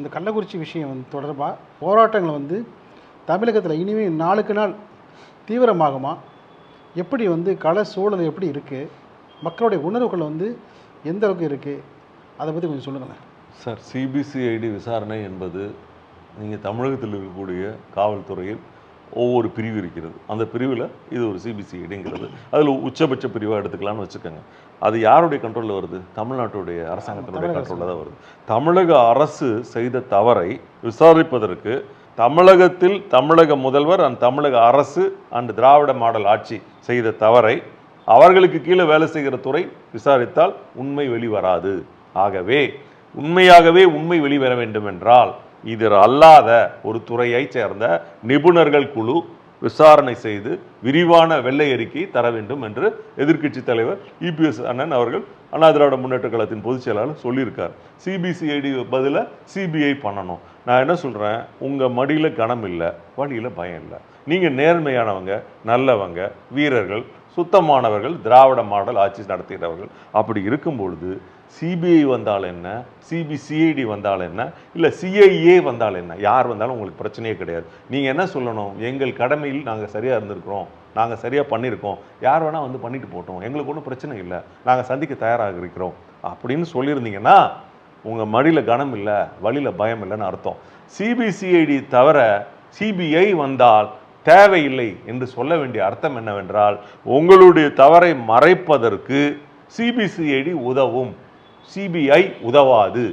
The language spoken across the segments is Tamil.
இந்த கள்ளக்குறிச்சி விஷயம் வந்து தொடர்பாக போராட்டங்கள் வந்து தமிழகத்தில் இனிமே நாளுக்கு நாள் தீவிரமாகுமா? எப்படி வந்து கள சூழல் எப்படி இருக்குது மக்களுடைய உணர்வுகள் வந்து எந்த அளவுக்கு இருக்குது அதை பற்றி கொஞ்சம் சொல்லுங்களேன். சார் சிபிசிஐடி விசாரணை என்பது நீங்கள் தமிழகத்தில் இருக்கக்கூடிய காவல்துறையில் ஒவ்வொரு பிரிவு இருக்கிறது. அந்த பிரிவில் இது ஒரு சிபிசிஐடிங்கிறது அதில் உச்சபட்ச பிரிவாக எடுத்துக்கலாம்னு வச்சுக்கோங்க. அது யாருடைய கண்ட்ரோலில் வருது? தமிழ்நாட்டுடைய அரசாங்கத்தினுடைய கண்ட்ரோலில் தான் வருது. தமிழக அரசு செய்த தவறை விசாரிப்பதற்கு தமிழகத்தில் தமிழக முதல்வர் அண்ட் தமிழக அரசு அண்ட் திராவிட மாடல் ஆட்சி செய்த தவறை அவர்களுக்கு கீழே வேலை செய்கிற துறை விசாரித்தால் உண்மை வெளிவராது. ஆகவே உண்மையாகவே உண்மை வெளிவர வேண்டும் என்றால் இது அல்லாத ஒரு துறையை சேர்ந்த நிபுணர்கள் குழு விசாரணை செய்து விரிவான வெள்ளை அறிக்கை தர வேண்டும் என்று எதிர்க்கட்சி தலைவர் இபிஎஸ் அண்ணன் அவர்கள் அண்ணா திராவிட முன்னேற்ற கழகத்தின் பொதுச் செயலாளர் சொல்லியிருக்கார். சிபிசிஐடி பதிலாக சிபிஐ பண்ணணும். நான் என்ன சொல்கிறேன் உங்கள் மடியில் கணம் இல்லை வழியில் பயம் இல்லை. நீங்கள் நேர்மையானவங்க நல்லவங்க வீரர்கள் சுத்தமானவர்கள் திராவிட மாடல் ஆட்சி நடத்துகிறவர்கள் அப்படி இருக்கும் பொழுது சிபிஐ வந்தால் என்ன? சிபிசிஐடி வந்தால் என்ன? இல்லை சிஐஏ வந்தால் என்ன? யார் வந்தாலும் உங்களுக்கு பிரச்சனையே கிடையாது. நீங்கள் என்ன சொல்லணும்? எங்கள் கடமையில் நாங்கள் சரியாக இருந்திருக்கிறோம். நாங்கள் சரியாக பண்ணியிருக்கோம். யார் வேணால் வந்து பண்ணிட்டு போட்டோம். எங்களுக்கு ஒன்றும் பிரச்சனை இல்லை. நாங்கள் சந்திக்க தயாராக இருக்கிறோம். அப்படின்னு சொல்லியிருந்தீங்கன்னா உங்கள் மடியில் கனம் இல்லை வழியில் பயம் இல்லைன்னு அர்த்தம். சிபிசிஐடி தவிர சிபிஐ வந்தால் தேவையில்லை என்று சொல்ல வேண்டிய அர்த்தம் என்னவென்றால் உங்களுடைய தவறை மறைப்பதற்கு சிபிசிஐடி உதவும். சிபிஐ உதவாது.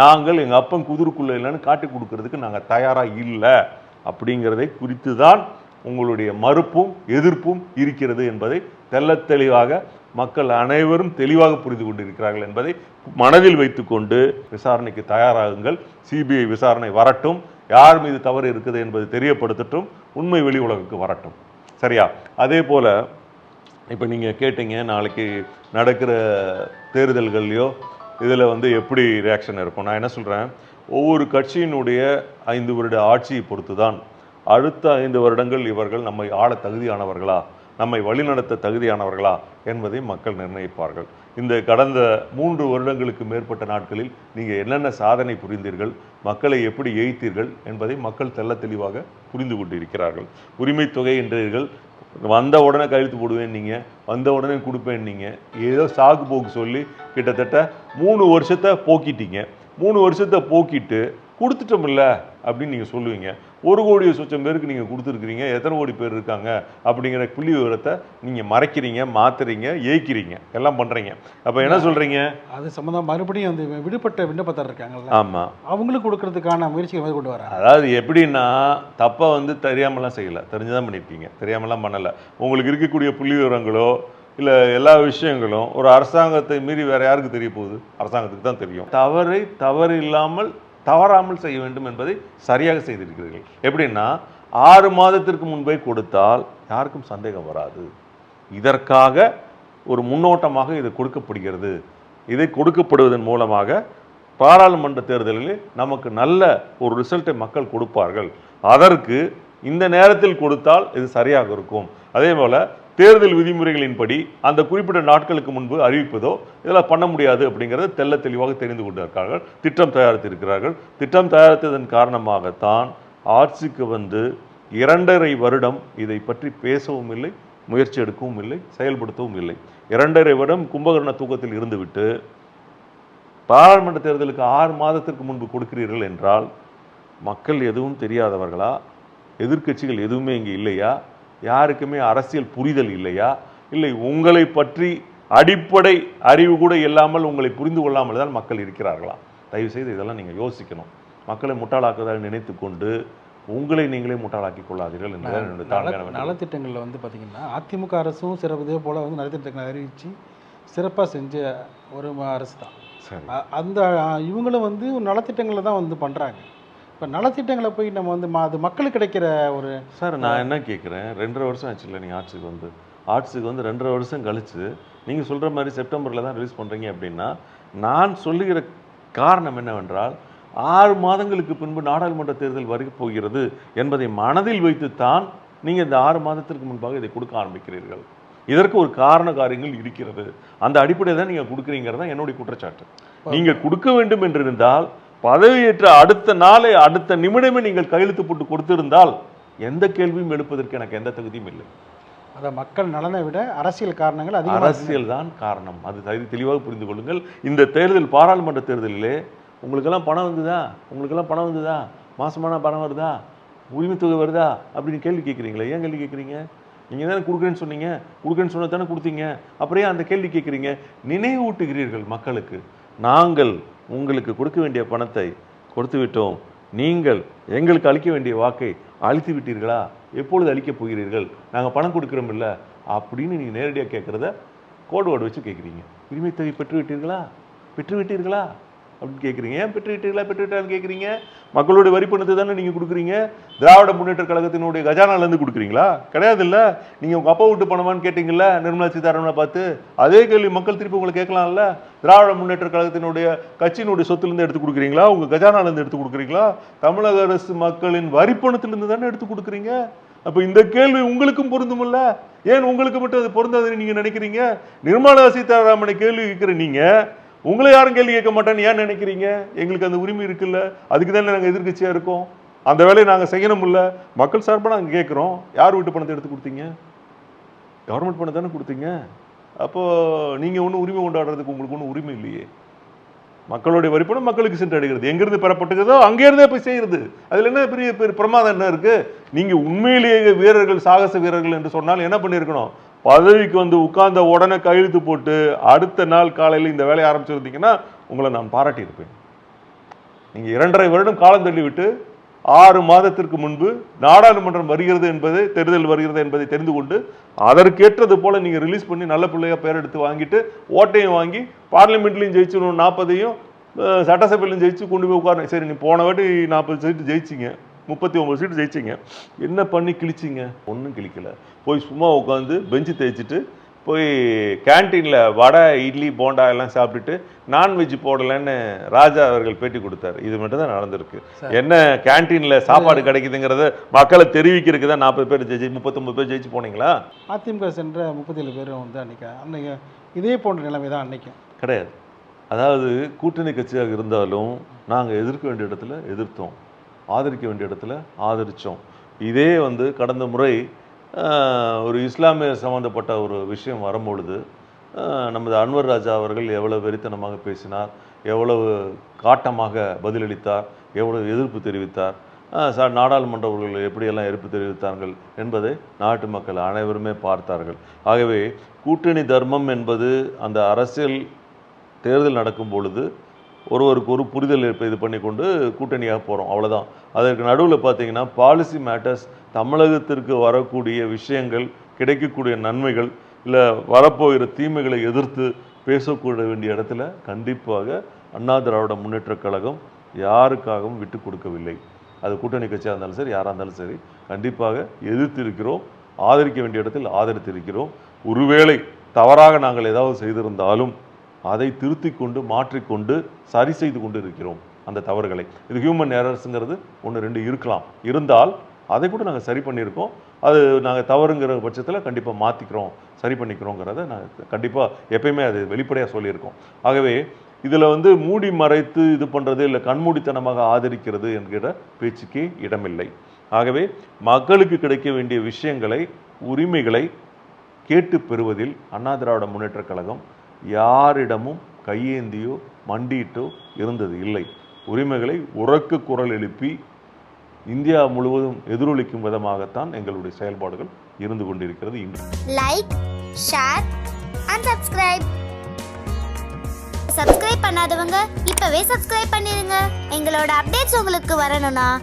நாங்கள் எங்கள் அப்பன் குதிருக்குள்ள இல்லைன்னு காட்டி கொடுக்கறதுக்கு நாங்கள் தயாராக இல்லை. அப்படிங்கிறதை குறித்து தான் உங்களுடைய மறுப்பும் எதிர்ப்பும் இருக்கிறது என்பதை தெல்ல தெளிவாக மக்கள் அனைவரும் தெளிவாக புரிந்து கொண்டிருக்கிறார்கள் என்பதை மனதில் வைத்துக்கொண்டு விசாரணைக்கு தயாராகுங்கள். சிபிஐ விசாரணை வரட்டும். யார் மீது தவறு இருக்குது என்பதை தெரியப்படுத்தட்டும். உண்மை வெளி உலகுக்கு வரட்டும். சரியா? அதே போல் இப்போ நீங்கள் கேட்டீங்க நாளைக்கு நடக்கிற தேர்தல்கள்லையோ இதில் வந்து எப்படி ரியாக்ஷன் இருக்கும்? நான் என்ன சொல்கிறேன் ஒவ்வொரு கட்சியினுடைய ஐந்து வருட ஆட்சியை பொறுத்து தான் அடுத்த ஐந்து வருடங்கள் இவர்கள் நம்மை ஆள தகுதியானவர்களா? நம்மை வழிநடத்த தகுதியானவர்களா? என்பதை மக்கள் நிர்ணயிப்பார்கள். இந்த கடந்த மூன்று வருடங்களுக்கு மேற்பட்ட நாட்களில் நீங்கள் என்னென்ன சாதனை புரிந்தீர்கள்? மக்களை எப்படி எய்த்தீர்கள் என்பதை மக்கள் தெல்ல தெளிவாக புரிந்து கொண்டிருக்கிறார்கள். உரிமை தொகை என்றீர்கள். வந்த உடனே கழுத்து போடுவேன் நீங்கள் வந்த உடனே கொடுப்பேன் நீங்கள் ஏதோ சாக்கு போக்கு சொல்லி கிட்டத்தட்ட மூணு வருஷத்தை போக்கிட்டீங்க. மூணு வருஷத்தை போக்கிட்டு கொடுத்துட்டோம்ல அப்படின்னு நீங்கள் சொல்லுவீங்க. ஒரு கோடி சொச்சம் பேருக்கு நீங்க கொடுத்துருக்கிறீங்க. எத்தனை கோடி பேர் இருக்காங்க அப்படிங்கிற புள்ளி விவரத்தை நீங்க மறைக்கிறீங்க மாத்துறீங்க ஏய்க்கிறீங்க. எல்லாம் பண்றீங்க. அப்ப என்ன சொல்றீங்க? அது சம்மந்தம் மறுபடியும் அந்த விடுபட்ட விண்ணப்பத்தார் இருக்காங்கல்ல ஆமா. அவங்களுக்கு கொடுக்கறதுக்கான முயற்சிகள் மேற்கொண்டு வராங்க. அதாவது எப்படின்னா தப்பை வந்து தெரியாமலாம் செய்யல. தெரிஞ்சுதான் பண்ணியிருக்கீங்க தெரியாமலாம் பண்ணல. உங்களுக்கு இருக்கக்கூடிய புள்ளி விவரங்களோ இல்லை எல்லா விஷயங்களும் ஒரு அரசாங்கத்தை மீறி வேற யாருக்கு தெரிய போகுது? அரசாங்கத்துக்கு தான் தெரியும். தவறை தவறு இல்லாமல் தவறாமல் செய்ய வேண்டும் என்பதை சரியாக செய்திருக்கிறீர்கள். எப்படின்னா ஆறு மாதத்திற்கு முன்பே கொடுத்தால் யாருக்கும் சந்தேகம் வராது. இதற்காக ஒரு முன்னோட்டமாக இது கொடுக்கப்படுகிறது. இதை கொடுக்கப்படுவதன் மூலமாக பாராளுமன்ற தேர்தலில் நமக்கு நல்ல ஒரு ரிசல்ட்டை மக்கள் கொடுப்பார்கள். அதற்கு இந்த நேரத்தில் கொடுத்தால் இது சரியாக இருக்கும். அதே போல் தேர்தல் விதிமுறைகளின்படி அந்த குறிப்பிட்ட நாட்களுக்கு முன்பு அறிவிப்பதோ இதெல்லாம் பண்ண முடியாது அப்படிங்கிறத தெள்ள தெளிவாக தெரிந்து கொண்டிருக்கிறார்கள். திட்டம் தயாரித்திருக்கிறார்கள். திட்டம் தயாரித்ததன் காரணமாகத்தான் ஆட்சிக்கு வந்து இரண்டரை வருடம் இதை பற்றி பேசவும் இல்லை முயற்சி எடுக்கவும் இல்லை செயல்படுத்தவும் இல்லை. இரண்டரை வருடம் கும்பகர்ண தூக்கத்தில் இருந்துவிட்டு பாராளுமன்ற தேர்தலுக்கு ஆறு மாதத்திற்கு முன்பு கொடுக்கிறீர்கள் என்றால் மக்கள் எதுவும் தெரியாதவர்களா? எதிர்க்கட்சிகள் எதுவுமே இங்கே இல்லையா? யாருக்குமே அரசியல் புரிதல் இல்லையா? இல்லை உங்களை பற்றி அடிப்படை அறிவு கூட இல்லாமல் உங்களை புரிந்து கொள்ளாமல் தான் மக்கள் இருக்கிறார்களா? தயவு செய்து இதெல்லாம் நீங்கள் யோசிக்கணும். மக்களை முட்டாளாக்குவதாக நினைத்து கொண்டு உங்களை நீங்களே முட்டாளாக்கி கொள்ளாதீர்கள் வேண்டுகோள். நலத்திட்டங்களில் வந்து பார்த்தீங்கன்னா அதிமுக அரசும் சிறப்பு இதே போல் வந்து நலத்திட்டங்களை அறிவித்து சிறப்பாக செஞ்ச ஒரு அரசு தான் அந்த இவங்களும் வந்து நலத்திட்டங்களை தான் வந்து பண்ணுறாங்க இப்போ நலத்திட்டங்களை போய் நம்ம வந்து அது மக்களுக்கு கிடைக்கிற ஒரு சார் நான் என்ன கேட்குறேன் ரெண்டரை வருஷம் ஆச்சுல்ல நீங்கள் ஆட்சிக்கு வந்து. ஆட்சிக்கு வந்து ரெண்டரை வருஷம் கழிச்சு நீங்கள் சொல்கிற மாதிரி செப்டம்பரில் தான் ரிலீஸ் பண்ணுறீங்க அப்படின்னா நான் சொல்லுகிற காரணம் என்னவென்றால் ஆறு மாதங்களுக்கு பின்பு நாடாளுமன்ற தேர்தல் வரை போகிறது என்பதை மனதில் வைத்துத்தான் நீங்கள் இந்த ஆறு மாதத்திற்கு முன்பாக இதை கொடுக்க ஆரம்பிக்கிறீர்கள். இதற்கு ஒரு காரண காரியங்கள் இருக்கிறது. அந்த அடிப்படையில் தான் நீங்கள் கொடுக்குறீங்கிறது தான் என்னுடைய குற்றச்சாட்டு. நீங்கள் கொடுக்க வேண்டும் என்றிருந்தால் பதவியேற்ற அடுத்த நாளே அடுத்த நிமிடமே நீங்கள் கையெழுத்து போட்டு கொடுத்திருந்தால் எந்த கேள்வியும் எழுப்பதற்கு எனக்கு எந்த தகுதியும் இல்லை. அதை மக்கள் நலனை விட அரசியல் காரணங்கள் அதிகமாக அரசியல் தான் காரணம். அது தெளிவாக புரிந்து கொள்ளுங்கள். இந்த தேர்தல் பாராளுமன்ற தேர்தலிலே உங்களுக்கெல்லாம் பணம் வந்ததா? உங்களுக்கெல்லாம் பணம் வந்ததா? மாசமான பணம் வருதா? உரிமைத்தொகை வருதா? அப்படின்னு கேள்வி கேட்குறீங்களா. ஏன் கேள்வி கேட்குறீங்க? நீங்கள் தானே கொடுக்குறேன்னு சொன்னீங்க. கொடுக்குறேன்னு சொன்ன தானே கொடுத்தீங்க. அப்புறம் ஏன் அந்த கேள்வி கேட்குறீங்க? நினைவூட்டுகிறீர்கள் மக்களுக்கு. நாங்கள் உங்களுக்கு கொடுக்க வேண்டிய பணத்தை கொடுத்து விட்டோம் நீங்கள் எங்களுக்கு அளிக்க வேண்டிய வாக்கை அழித்து விட்டீர்களா எப்பொழுது அளிக்கப் போகிறீர்கள்? நாங்கள் பணம் கொடுக்குறோம் இல்லை அப்படின்னு நீங்கள் நேரடியாக கேட்குறத கோடு வேர்டு வச்சு கேட்குறீங்க உரிமை தொகை பெற்று விட்டீர்களா பெற்று விட்டீர்களா அப்படின்னு கேட்குறீங்க. ஏன் பெற்று விட்டீர்களா கேட்குறீங்க. மக்களுடைய வரி பணத்தை தானே நீங்கள் கொடுக்குறீங்க. திராவிட முன்னேற்ற கழகத்தினுடைய கஜானாலேருந்து கொடுக்குறீங்களா? கிடையாது இல்லை நீங்கள் உங்கள் அப்பா விட்டு பணமான்னு கேட்டிங்கல்ல நிர்மலா சீதாராமனை பார்த்து அதே கேள்வி மக்கள் திருப்பி உங்களை கேட்கலாம்ல. திராவிட முன்னேற்ற கழகத்தினுடைய கட்சியினுடைய சொத்துலேருந்து எடுத்து கொடுக்குறீங்களா? உங்கள் கஜானாலேருந்து எடுத்து கொடுக்குறீங்களா? தமிழக அரசு மக்களின் வரி பணத்திலிருந்து தானே எடுத்து கொடுக்குறீங்க? அப்போ இந்த கேள்வி உங்களுக்கும் பொருந்துமில்ல ஏன் உங்களுக்கு மட்டும் அது பொருந்தாதுன்னு நீங்கள் நினைக்கிறீங்க? நிர்மலா சீதாராமனை கேள்வி கேட்குற நீங்கள் உங்களை யாரும் கேள்வி கேட்க மாட்டேன்னு ஏன் நினைக்கிறீங்க? எங்களுக்கு அந்த உரிமை இருக்குல்ல? அதுக்கு தானே நாங்கள் எதிர்கட்சியாக இருக்கோம்? அந்த வேலையை நாங்கள் செய்யணும்ல? மக்கள் சார்பாக நாங்கள் கேட்குறோம். யார் வீட்டு பணத்தை எடுத்து கொடுத்தீங்க? கவர்மெண்ட் பணம் தானே கொடுத்தீங்க? அப்போ நீங்கள் ஒன்றும் உரிமை கொண்டாடுறதுக்கு உங்களுக்கு ஒன்றும் உரிமை இல்லையே. மக்களுடைய வரிப்பணம் மக்களுக்கு சென்றடைகிறது. எங்கேருந்து பெறப்பட்டுக்கிறதோ அங்கேருந்தே போய் செய்கிறது அதில் என்ன பெரிய பெரிய பிரமாதம் என்ன இருக்குது நீங்கள் உண்மையிலேயே வீரர்கள் சாகச வீரர்கள் என்று சொன்னால் என்ன பண்ணியிருக்கணும்? பதவிக்கு வந்து உட்கார்ந்த உடனே கையெழுத்து போட்டு அடுத்த நாள் காலையில் இந்த வேலையை ஆரம்பிச்சிருந்தீங்கன்னா உங்களை நான் பாராட்டியிருப்பேன். நீங்கள் இரண்டரை வருடம் காலம் தள்ளிவிட்டு ஆறு மாதத்திற்கு முன்பு நாடாளுமன்றம் வருகிறது என்பதை தேர்தல் வருகிறது என்பதை தெரிந்து கொண்டு அதற்கேற்றது போல நீங்கள் ரிலீஸ் பண்ணி நல்ல பிள்ளையாக பேர் எடுத்து வாங்கிட்டு ஓட்டையும் வாங்கி பார்லிமெண்ட்லையும் ஜெயிச்சிடணும் நாற்பதையும் சட்டசபையிலையும் ஜெயிச்சு கொண்டு போய் உட்காரணும் சரி நீ போன வாட்டி நாற்பது சீட்டு ஜெயிச்சிங்க. முப்பத்தி ஒன்பது சீட்டு ஜெயிச்சிங்க. என்ன பண்ணி கிழிச்சிங்க? ஒன்றும் கிழிக்கல. போய் சும்மா உட்காந்து பெஞ்சு தேய்ச்சிட்டு போய் கேன்டீனில் வடை இட்லி போண்டா எல்லாம் சாப்பிட்டுட்டு நான்வெஜ் போடலைன்னு ராஜா அவர்கள் பேட்டி கொடுத்தாரு. இது மட்டும் தான் நடந்திருக்கு. என்ன கேன்டீனில் சாப்பாடு கிடைக்குதுங்கிறத மக்களை தெரிவிக்கிறதுக்கு தான் நாற்பது பேர் ஜெயிச்சு முப்பத்தொம்பது பேர் ஜெயிச்சு போனீங்களா? அதிமுக சென்ற முப்பத்தேழு பேர் வந்து அன்னைக்கு அன்னைக்கு இதே போன்ற நிலைமை தான் அன்னைக்கும். கிடையாது. அதாவது கூட்டணி கட்சியாக இருந்தாலும் நாங்கள் எதிர்க்க வேண்டிய இடத்துல எதிர்த்தோம். ஆதரிக்க வேண்டிய இடத்துல ஆதரித்தோம் இதே வந்து கடந்த முறை ஒரு இஸ்லாமிய சம்மந்தப்பட்ட ஒரு விஷயம் வரும்பொழுது நமது அன்வர் ராஜா அவர்கள் எவ்வளவு வெறித்தனமாக பேசினார் எவ்வளவு காட்டமாக பதிலளித்தார் எவ்வளவு எதிர்ப்பு தெரிவித்தார் சார் ச எப்படியெல்லாம் எதிர்ப்பு தெரிவித்தார்கள் என்பதை நாட்டு மக்கள் அனைவருமே பார்த்தார்கள். ஆகவே கூட்டணி தர்மம் என்பது அந்த அரசியல் தேர்தல் நடக்கும் பொழுது ஒருவருக்கு ஒரு புரிதல் இது பண்ணி கொண்டு கூட்டணியாக போகிறோம் அவ்வளோதான் அதற்கு நடுவில் பார்த்தீங்கன்னா பாலிசி மேட்டர்ஸ் தமிழகத்திற்கு வரக்கூடிய விஷயங்கள் கிடைக்கக்கூடிய நன்மைகள் இல்லை வரப்போகிற தீமைகளை எதிர்த்து பேசக்கூட வேண்டிய இடத்துல கண்டிப்பாக அண்ணா திராவிட முன்னேற்றக் கழகம் யாருக்காகவும் விட்டு கொடுக்கவில்லை. அது கூட்டணி கட்சியாக இருந்தாலும் சரி யாராக இருந்தாலும் சரி கண்டிப்பாக எதிர்த்திருக்கிறோம் ஆதரிக்க வேண்டிய இடத்தில் ஆதரித்திருக்கிறோம். ஒருவேளை தவறாக நாங்கள் ஏதாவது செய்திருந்தாலும் அதை திருத்தி கொண்டு மாற்றிக்கொண்டு சரி செய்து கொண்டு இருக்கிறோம் அந்த தவறுகளை. இது ஹியூமன் எரர்ஸுங்கிறது ஒன்று ரெண்டு இருக்கலாம். இருந்தால் அதை கூட நாங்கள் சரி பண்ணியிருக்கோம். அது நாங்கள் தவறுங்கிற பட்சத்தில் கண்டிப்பாக மாற்றிக்கிறோம் சரி பண்ணிக்கிறோங்கிறத நாங்கள் கண்டிப்பாக எப்பயுமே அது வெளிப்படையாக சொல்லியிருக்கோம். ஆகவே இதில் வந்து மூடி மறைத்து இது பண்ணுறது இல்லை கண்மூடித்தனமாக ஆதரிக்கிறது என்கிற பேச்சுக்கே இடமில்லை. ஆகவே மக்களுக்கு கிடைக்க வேண்டிய விஷயங்களை உரிமைகளை கேட்டு பெறுவதில் அண்ணா திராவிட முன்னேற்றக் கழகம் யாரிடமும் கையேந்தியோ மண்டியிட்டோ இருந்தது இல்லை. உரிமைகளை உறக்கு குரல் எழுப்பி இந்தியா முழுவதும் எதிரொலிக்கும் விதமாகத்தான் எங்களுடைய செயல்பாடுகள் இருந்து கொண்டிருக்கிறது இன்று. Like share and subscribe subscribe பண்ணாதவங்க இப்பவே சப்ஸ்கிரைப் பண்ணிருங்க. எங்களோட அப்டேட்ஸ் உங்களுக்கு வரணும்னா